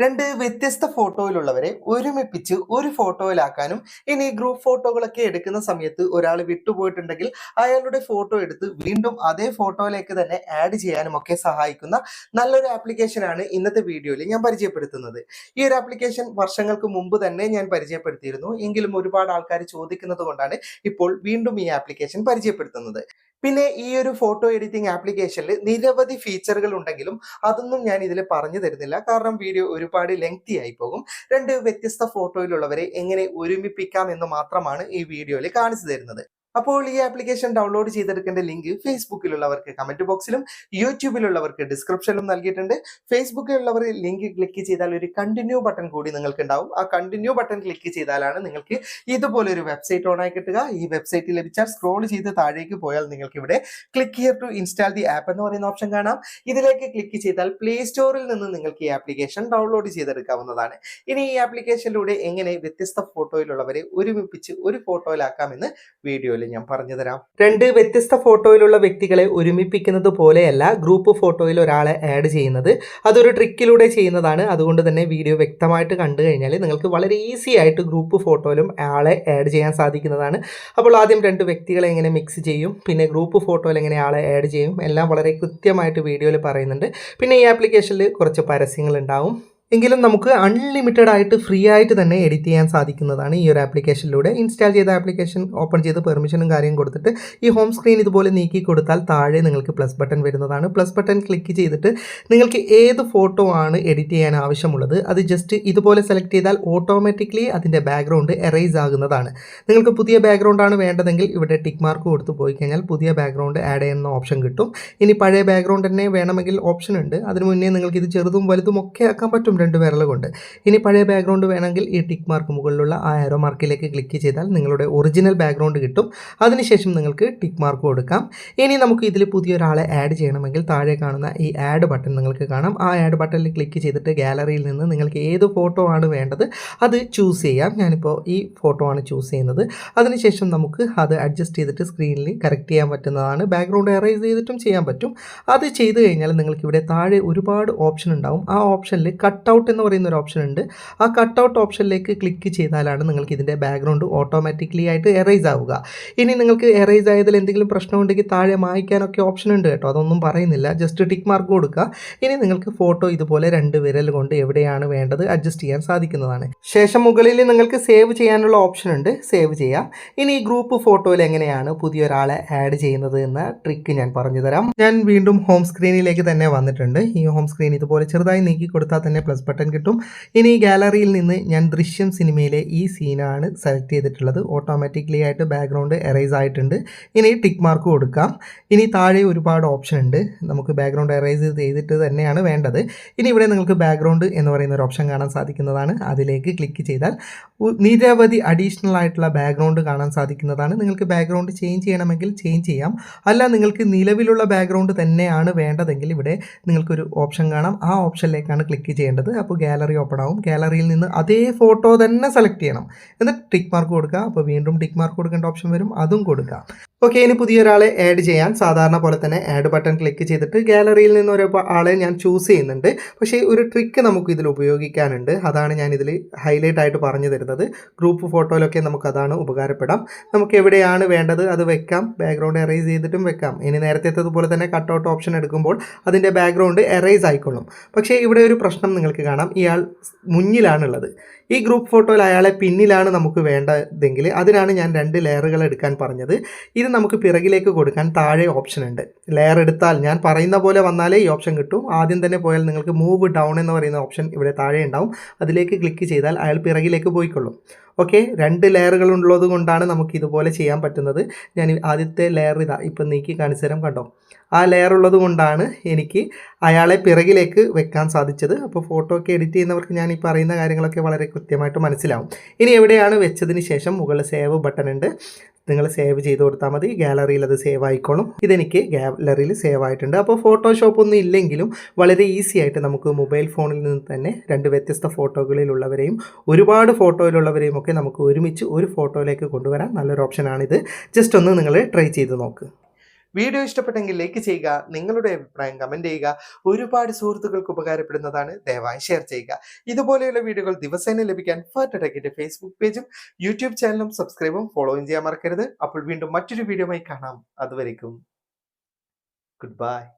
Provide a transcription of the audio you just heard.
രണ്ട് വ്യത്യസ്ത ഫോട്ടോയിലുള്ളവരെ ഒരുമിപ്പിച്ച് ഒരു ഫോട്ടോയിലാക്കാനും ഇനി ഗ്രൂപ്പ് ഫോട്ടോകളൊക്കെ എടുക്കുന്ന സമയത്ത് ഒരാൾ വിട്ടുപോയിട്ടുണ്ടെങ്കിൽ അയാളുടെ ഫോട്ടോ എടുത്ത് വീണ്ടും അതേ ഫോട്ടോയിലേക്ക് തന്നെ ആഡ് ചെയ്യാനും ഒക്കെ സഹായിക്കുന്ന നല്ലൊരു ആപ്ലിക്കേഷനാണ് ഇന്നത്തെ വീഡിയോയിൽ ഞാൻ പരിചയപ്പെടുത്തുന്നത്. ഈ ഒരു ആപ്ലിക്കേഷൻ വർഷങ്ങൾക്ക് മുമ്പ് തന്നെ ഞാൻ പരിചയപ്പെടുത്തിയിരുന്നു. എങ്കിലും ഒരുപാട് ആൾക്കാർ ചോദിക്കുന്നത് കൊണ്ടാണ് ഇപ്പോൾ വീണ്ടും ഈ ആപ്ലിക്കേഷൻ പരിചയപ്പെടുത്തുന്നത്. പിന്നെ ഈ ഒരു ഫോട്ടോ എഡിറ്റിംഗ് ആപ്ലിക്കേഷനിൽ നിരവധി ഫീച്ചറുകൾ ഉണ്ടെങ്കിലും അതൊന്നും ഞാൻ ഇതിൽ പറഞ്ഞു തരുന്നില്ല. കാരണം വീഡിയോ ഒരുപാട് ലെങ്തി ആയി പോകും. രണ്ട് വ്യത്യസ്ത ഫോട്ടോയിലുള്ളവരെ എങ്ങനെ ഒരുമിപ്പിക്കാം എന്ന് മാത്രമാണ് ഈ വീഡിയോയിൽ കാണിച്ചു തരുന്നത്. അപ്പോൾ ഈ ആപ്ലിക്കേഷൻ ഡൗൺലോഡ് ചെയ്തെടുക്കേണ്ട ലിങ്ക് ഫേസ്ബുക്കിലുള്ളവർക്ക് കമന്റ് ബോക്സിലും യൂട്യൂബിലുള്ളവർക്ക് ഡിസ്ക്രിപ്ഷനിലും നൽകിയിട്ടുണ്ട്. ഫേസ്ബുക്കിലുള്ളവർ ലിങ്ക് ക്ലിക്ക് ചെയ്താൽ ഒരു കണ്ടിന്യൂ ബട്ടൺ കൂടി നിങ്ങൾക്ക് ഉണ്ടാവും ആ കണ്ടിന്യൂ ബട്ടൺ ക്ലിക്ക് ചെയ്താലാണ് നിങ്ങൾക്ക് ഇതുപോലെ ഒരു വെബ്സൈറ്റ് ഓൺ ആയി കിട്ടുക. ഈ വെബ്സൈറ്റ് ലഭിച്ചാൽ സ്ക്രോൾ ചെയ്ത് താഴേക്ക് പോയാൽ നിങ്ങൾക്ക് ഇവിടെ click here to install the app എന്ന് പറയുന്ന ഓപ്ഷൻ കാണാം. ഇതിലേക്ക് ക്ലിക്ക് ചെയ്താൽ പ്ലേ സ്റ്റോറിൽ നിന്ന് നിങ്ങൾക്ക് ഈ ആപ്ലിക്കേഷൻ ഡൗൺലോഡ് ചെയ്തെടുക്കാവുന്നതാണ്. ഇനി ഈ ആപ്ലിക്കേഷനിലൂടെ എങ്ങനെ വ്യത്യസ്ത ഫോട്ടോയിലുള്ളവരെ ഒരുമിപ്പിച്ച് ഒരു ഫോട്ടോയിലാക്കാമെന്ന് വീഡിയോയിൽ ഞാൻ പറഞ്ഞു തരാം. രണ്ട് വ്യത്യസ്ത ഫോട്ടോയിലുള്ള വ്യക്തികളെ ഒരുമിപ്പിക്കുന്നത് പോലെയല്ല ഗ്രൂപ്പ് ഫോട്ടോയിൽ ഒരാളെ ആഡ് ചെയ്യുന്നത്. അതൊരു ട്രിക്കിലൂടെ ചെയ്യുന്നതാണ്. അതുകൊണ്ട് തന്നെ വീഡിയോ വ്യക്തമായിട്ട് കണ്ടു കഴിഞ്ഞാൽ നിങ്ങൾക്ക് വളരെ ഈസി ആയിട്ട് ഗ്രൂപ്പ് ഫോട്ടോയിലും ആളെ ആഡ് ചെയ്യാൻ സാധിക്കുന്നതാണ്. അപ്പോൾ ആദ്യം രണ്ട് വ്യക്തികളെ എങ്ങനെ മിക്സ് ചെയ്യും. പിന്നെ ഗ്രൂപ്പ് ഫോട്ടോയിൽ എങ്ങനെ ആളെ ആഡ് ചെയ്യും. എല്ലാം വളരെ കൃത്യമായിട്ട് വീഡിയോയിൽ പറയുന്നുണ്ട്. പിന്നെ ഈ ആപ്ലിക്കേഷനിൽ കുറച്ച് പരസ്യങ്ങൾ ഉണ്ടാവും. എങ്കിലും നമുക്ക് അൺലിമിറ്റഡ് ആയിട്ട് ഫ്രീ ആയിട്ട് തന്നെ എഡിറ്റ് ചെയ്യാൻ സാധിക്കുന്നതാണ് ഈ ഒരു ആപ്ലിക്കേഷനിലൂടെ ഇൻസ്റ്റാൾ ചെയ്ത ആപ്ലിക്കേഷൻ ഓപ്പൺ ചെയ്ത് പെർമിഷനും കാര്യം കൊടുത്തിട്ട് ഈ ഹോം സ്ക്രീൻ ഇതുപോലെ നീക്കി കൊടുത്താൽ താഴെ നിങ്ങൾക്ക് പ്ലസ് ബട്ടൺ വരുന്നതാണ്. പ്ലസ് ബട്ടൺ ക്ലിക്ക് ചെയ്തിട്ട് നിങ്ങൾക്ക് ഏത് ഫോട്ടോ ആണ് എഡിറ്റ് ചെയ്യാൻ ആവശ്യമുള്ളത് അത് ജസ്റ്റ് ഇതുപോലെ സെലക്ട് ചെയ്താൽ ഓട്ടോമാറ്റിക്കലി അതിന്റെ ബാക്ക്ഗ്രൗണ്ട് എറേസ് ആകുന്നതാണ്. നിങ്ങൾക്ക് പുതിയ ബാക്ക്ഗ്രൗണ്ട് ആണ് വേണ്ടതെങ്കിൽ ഇവിടെ ടിക്ക് മാർക്ക് കൊടുത്ത് പോയി കഴിഞ്ഞാൽ പുതിയ ബാക്ക്ഗ്രൗണ്ട് ആഡ് ചെയ്യുന്ന ഓപ്ഷൻ കിട്ടും. ഇനി പഴയ ബാക്ക്ഗ്രൗണ്ട് തന്നെ വേണമെങ്കിൽ ഓപ്ഷൻ ഉണ്ട്. അതിന് മുന്നേ നിങ്ങൾക്ക് ഇത് ചെറുതും വലുതും ഒക്കെ ആക്കാൻ പറ്റും. രണ്ട് വിരൽ കൊണ്ട് ഇനി പഴയ ബാക്ക്ഗ്രൗണ്ട് വേണമെങ്കിൽ ഈ ടിക്ക് മാർക്ക് മുകളിലുള്ള ആ ആരോ മാർക്കിലേക്ക് ക്ലിക്ക് ചെയ്താൽ നിങ്ങളുടെ ഒറിജിനൽ ബാക്ക്ഗ്രൗണ്ട് കിട്ടും. അതിനുശേഷം നിങ്ങൾക്ക് ടിക്ക് മാർക്ക് കൊടുക്കാം. ഇനി നമുക്ക് ഇതിൽ പുതിയൊരാളെ ആഡ് ചെയ്യണമെങ്കിൽ താഴെ കാണുന്ന ഈ ആഡ് ബട്ടൺ നിങ്ങൾക്ക് കാണാം. ആ ആഡ് ബട്ടണിൽ ക്ലിക്ക് ചെയ്തിട്ട് ഗാലറിയിൽ നിന്ന് നിങ്ങൾക്ക് ഏത് ഫോട്ടോ ആണ് വേണ്ടത് അത് ചൂസ് ചെയ്യാം. ഞാനിപ്പോൾ ഈ ഫോട്ടോ ആണ് ചൂസ് ചെയ്യുന്നത്. അതിനുശേഷം നമുക്ക് അത് അഡ്ജസ്റ്റ് ചെയ്തിട്ട് സ്ക്രീനിൽ കറക്റ്റ് ചെയ്യാൻ പറ്റുന്നതാണ്. ബാക്ക്ഗ്രൗണ്ട് എറേസ് ചെയ്തിട്ടും ചെയ്യാൻ പറ്റും. അത് ചെയ്ത് കഴിഞ്ഞാൽ നിങ്ങൾക്ക് ഇവിടെ താഴെ ഒരുപാട് ഓപ്ഷൻ ഉണ്ടാവും. ആ ഓപ്ഷനിൽ കട്ട് ഔട്ട് എന്ന് പറയുന്ന ഒരു ഓപ്ഷൻ ഉണ്ട്. ആ കട്ട് ഔട്ട് ഓപ്ഷനിലേക്ക് ക്ലിക്ക് ചെയ്താലാണ് നിങ്ങൾക്ക് ഇതിന്റെ ബാക്ക്ഗ്രൗണ്ട് ഓട്ടോമാറ്റിക്കലി ആയിട്ട് എറേസ് ആവുക. ഇനി നിങ്ങൾക്ക് എറേസ് ആയതിൽ എന്തെങ്കിലും പ്രശ്നമുണ്ടെങ്കിൽ താഴെ മായ്ക്കാനൊക്കെ ഓപ്ഷൻ ഉണ്ട് കേട്ടോ. അതൊന്നും പറയുന്നില്ല. ജസ്റ്റ് ടിക്ക് മാർക്ക് കൊടുക്കുക. ഇനി നിങ്ങൾക്ക് ഫോട്ടോ ഇതുപോലെ രണ്ട് വിരൽ കൊണ്ട് എവിടെയാണ് വേണ്ടത് അഡ്ജസ്റ്റ് ചെയ്യാൻ സാധിക്കുന്നതാണ്. ശേഷം മുകളിൽ നിങ്ങൾക്ക് സേവ് ചെയ്യാനുള്ള ഓപ്ഷൻ ഉണ്ട്. സേവ് ചെയ്യാം. ഇനി ഈ ഗ്രൂപ്പ് ഫോട്ടോയിൽ എങ്ങനെയാണ് പുതിയൊരാളെ ആഡ് ചെയ്യുന്നത് എന്ന ട്രിക്ക് ഞാൻ പറഞ്ഞു തരാം ഞാൻ വീണ്ടും ഹോം സ്ക്രീനിലേക്ക് തന്നെ വന്നിട്ടുണ്ട്. ഈ ഹോം സ്ക്രീൻ ഇതുപോലെ ചെറുതായി നീക്കി കൊടുത്താൽ തന്നെ പ്ലസ് ബട്ടൺ കിട്ടും. ഇനി ഗാലറിയിൽ നിന്ന് ഞാൻ ദൃശ്യം സിനിമയിലെ ഈ സീനാണ് സെലക്ട് ചെയ്തിട്ടുള്ളത്. ഓട്ടോമാറ്റിക്കലി ആയിട്ട് ബാക്ക്ഗ്രൗണ്ട് എറേസ് ആയിട്ടുണ്ട്. ഇനി ടിക്ക് മാർക്ക് കൊടുക്കാം. ഇനി താഴെ ഒരുപാട് ഓപ്ഷൻ ഉണ്ട്. നമുക്ക് ബാക്ക്ഗ്രൗണ്ട് എറേസ് ചെയ്തിട്ട് തന്നെയാണ് വേണ്ടത്. ഇനി ഇവിടെ നിങ്ങൾക്ക് ബാക്ക്ഗ്രൗണ്ട് എന്ന് പറയുന്ന ഒരു ഓപ്ഷൻ കാണാൻ സാധിക്കുന്നതാണ്. അതിലേക്ക് ക്ലിക്ക് ചെയ്താൽ നിരവധി അഡീഷണൽ ആയിട്ടുള്ള ബാക്ക്ഗ്രൗണ്ട് കാണാൻ സാധിക്കുന്നതാണ്. നിങ്ങൾക്ക് ബാക്ക്ഗ്രൗണ്ട് ചേഞ്ച് ചെയ്യണമെങ്കിൽ ചേഞ്ച് ചെയ്യാം. അല്ല നിങ്ങൾക്ക് നിലവിലുള്ള ബാക്ക്ഗ്രൗണ്ട് തന്നെയാണ് വേണ്ടതെങ്കിൽ ഇവിടെ നിങ്ങൾക്കൊരു ഓപ്ഷൻ കാണാം. ആ ഓപ്ഷനിലേക്കാണ് ക്ലിക്ക് ചെയ്യേണ്ടത്. അപ്പോൾ ഗാലറി ഓപ്പൺ ആവും. ഗാലറിയിൽ നിന്ന് അതേ ഫോട്ടോ തന്നെ സെലക്ട് ചെയ്യണം. എന്നിട്ട് ടിക്ക് മാർക്ക് കൊടുക്കുക. അപ്പോൾ വീണ്ടും ടിക്ക് മാർക്ക് കൊടുക്കേണ്ട ഓപ്ഷൻ വരും. അതും കൊടുക്കുക. ഓക്കെ ഇനി പുതിയൊരാളെ ആഡ് ചെയ്യാൻ സാധാരണ പോലെ തന്നെ ആഡ് ബട്ടൺ ക്ലിക്ക് ചെയ്തിട്ട് ഗാലറിയിൽ നിന്ന് ഒരു ആളെ ഞാൻ ചൂസ് ചെയ്യുന്നുണ്ട്. പക്ഷേ ഒരു ട്രിക്ക് നമുക്ക് ഇതിൽ ഉപയോഗിക്കാനുണ്ട്. അതാണ് ഞാൻ ഇതിൽ ഹൈലൈറ്റ് ആയിട്ട് പറഞ്ഞു തരുന്നത്. ഗ്രൂപ്പ് ഫോട്ടോയിലൊക്കെ നമുക്ക് അതാണ് ഉപകാരപ്പെടാം. നമുക്ക് എവിടെയാണ് വേണ്ടത് അത് വെക്കാം. ബാക്ക്ഗ്രൗണ്ട് എറേസ് ചെയ്തിട്ടും വെക്കാം. ഇനി നേരത്തെത്തതുപോലെ തന്നെ കട്ട് ഔട്ട് ഓപ്ഷൻ എടുക്കുമ്പോൾ അതിന്റെ ബാക്ക്ഗ്രൗണ്ട് എറേസ് ആയിക്കൊള്ളും. പക്ഷേ ഇവിടെ ഒരു പ്രശ്നം നിങ്ങൾക്ക് കാണാം. ഇയാൾ മുന്നിലാണുള്ളത്. ഈ ഗ്രൂപ്പ് ഫോട്ടോയിൽ അയാളെ പിന്നിലാണ് നമുക്ക് വേണ്ടതെങ്കിൽ അതിനാണ് ഞാൻ രണ്ട് ലെയറുകൾ എടുക്കാൻ പറഞ്ഞത്. ഇത് നമുക്ക് പിറകിലേക്ക് കൊടുക്കാൻ താഴെ ഓപ്ഷൻ ഉണ്ട്. ലെയർ എടുത്താൽ ഞാൻ പറയുന്ന പോലെ വന്നാലേ ഈ ഓപ്ഷൻ കിട്ടും. ആദ്യം തന്നെ പോയാൽ നിങ്ങൾക്ക് മൂവ് ഡൗൺ എന്ന് പറയുന്ന ഓപ്ഷൻ ഇവിടെ താഴെ ഉണ്ടാവും. അതിലേക്ക് ക്ലിക്ക് ചെയ്താൽ അയാൾ പിറകിലേക്ക് പോയിക്കൊള്ളും. ഓക്കെ രണ്ട് ലെയറുകൾ ഉള്ളത് കൊണ്ടാണ് നമുക്ക് ഇതുപോലെ ചെയ്യാൻ പറ്റുന്നത്. ഞാൻ ആദ്യത്തെ ലെയർ ഇതാ ഇപ്പം നീക്കി കാണിച്ചു തരാം കണ്ടോ? ആ ലെയർ ഉള്ളത് കൊണ്ടാണ് എനിക്ക് അയാളെ പിറകിലേക്ക് വെക്കാൻ സാധിച്ചത്. അപ്പോൾ ഫോട്ടോ ഒക്കെ എഡിറ്റ് ചെയ്യുന്നവർക്ക് ഞാൻ ഈ പറയുന്ന കാര്യങ്ങളൊക്കെ വളരെ കൃത്യമായിട്ട് മനസ്സിലാവും. ഇനി എവിടെയാണ് വെച്ചതിന് ശേഷം മുകളിൽ സേവ് ബട്ടൺ ഉണ്ട്. നിങ്ങൾ സേവ് ചെയ്ത് കൊടുത്താൽ മതി. ഗാലറിയിൽ അത് സേവ് ആയിക്കോളും. ഇതെനിക്ക് ഗാലറിയിൽ സേവ് ആയിട്ടുണ്ട്. അപ്പോൾ ഫോട്ടോഷോപ്പ് ഒന്നും ഇല്ലെങ്കിലും വളരെ ഈസി ആയിട്ട് നമുക്ക് മൊബൈൽ ഫോണിൽ നിന്ന് തന്നെ രണ്ട് വ്യത്യസ്ത ഫോട്ടോകളിലുള്ളവരെയും ഒരുപാട് ഫോട്ടോയിലുള്ളവരെയും ഒക്കെ നമുക്ക് ഒരുമിച്ച് ഒരു ഫോട്ടോയിലേക്ക് കൊണ്ടുവരാൻ നല്ലൊരു ഓപ്ഷനാണിത് ജസ്റ്റ് ഒന്ന് നിങ്ങൾ ട്രൈ ചെയ്ത് നോക്ക്. വീഡിയോ ഇഷ്ടപ്പെട്ടെങ്കിൽ ലൈക്ക് ചെയ്യുക നിങ്ങളുടെ അഭിപ്രായം കമന്റ് ചെയ്യുക ഒരുപാട് സുഹൃത്തുക്കൾക്ക് ഉപകാരപ്പെടുന്നതാണ് ദയവായി ഷെയർ ചെയ്യുക. ഇതുപോലെയുള്ള വീഡിയോകൾ ദിവസേന ലഭിക്കാൻ ഫാറ്റ് ടെക്കിന്റെ ഫേസ്ബുക്ക് പേജും യൂട്യൂബ് ചാനലും സബ്സ്ക്രൈബും ഫോളോയും ചെയ്യാൻ മറക്കരുത്. അപ്പോൾ വീണ്ടും മറ്റൊരു വീഡിയോയുമായി കാണാം. അതുവരേക്കും ഗുഡ് ബൈ